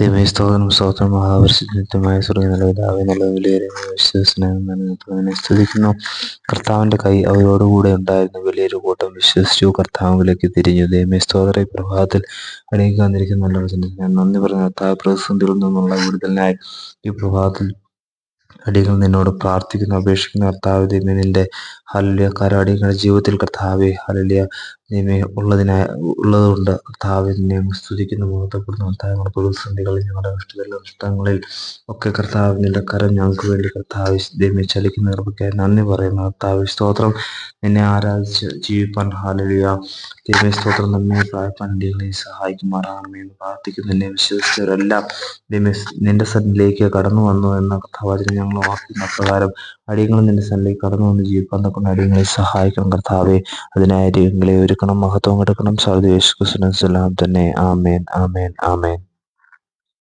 ദൈവമേ സ്തോത്രം. സ്തോത്രം. മഹാപരിശുദ്ധമായ സ്വർഗീയ നല്ല വിലയേറിയ വിശ്വസനെ സ്തുതിക്കുന്നു. കർത്താവിന്റെ കൈ അവരോടുകൂടെ ഉണ്ടായിരുന്നു വലിയൊരു കൂട്ടം വിശ്വസിച്ചു കർത്താവിലേക്ക് തിരിഞ്ഞു. ദൈവമേ സ്തോത്ര. പ്രഭാതത്തിൽ അടങ്ങി വന്നിരിക്കുന്ന നല്ല നന്ദി പറഞ്ഞു കർത്താവ് പ്രതിസന്ധികളിൽ നിന്നുള്ള വിടുതലിനായി ഈ പ്രഭാതത്തിൽ അടികൾ നിന്നോട് പ്രാർത്ഥിക്കുന്നു അപേക്ഷിക്കുന്ന. കർത്താവ് നിന്റെ ഹലിയ അടികളുടെ ജീവിതത്തിൽ കർത്താവെ ഹല്ലിയ ദൈവമേ ഉള്ളതിനാ ഉള്ളതുകൊണ്ട് കർത്താവിനെ നിന്നെ സ്തുതിക്കുന്ന മുഖത്തപ്പെടുന്ന കർത്താവ് പ്രതിസന്ധികളിൽ ഞങ്ങളുടെ കഷ്ടതകളിൽ നഷ്ടങ്ങളിൽ ഒക്കെ കർത്താവിന്റെ കരം ഞങ്ങൾക്ക് വേണ്ടി കർത്താവ് ദൈവമേ ചലിക്കുന്ന കൃപയ്ക്കായി നന്ദി പറയുന്നു. കർത്താവ് സ്തോത്രം. നിന്നെ ആരാധിച്ച് ജീവിപ്പാൻ ഹാലലിയ ദൈവമേ സ്തോത്രം. നമ്മെ പ്രായപ്പാൻ അടികളെ സഹായിക്കുമാറാകണമേ എന്ന് പ്രാർത്ഥിക്കുന്നു. നിന്നെ വിശ്വസിച്ചവരെല്ലാം ദൈവമേ നിന്റെ സന്നിലേക്ക് കടന്നു വന്നു എന്ന കർത്താവ് ഞങ്ങൾ ഓർക്കുന്ന പ്രകാരം അടിയങ്ങളും നിന്റെ സന്നിധി കടന്നു വന്ന് ജീവിക്കാൻ തക്കുന്ന അടിയങ്ങളെ സഹായിക്കണം. കർത്താവെ അതിനായി അടിയങ്ങളെ ഒരുക്കണം മഹത്വം എടുക്കണം എല്ലാം തന്നെ. ആമേൻ ആമേൻ ആമേൻ.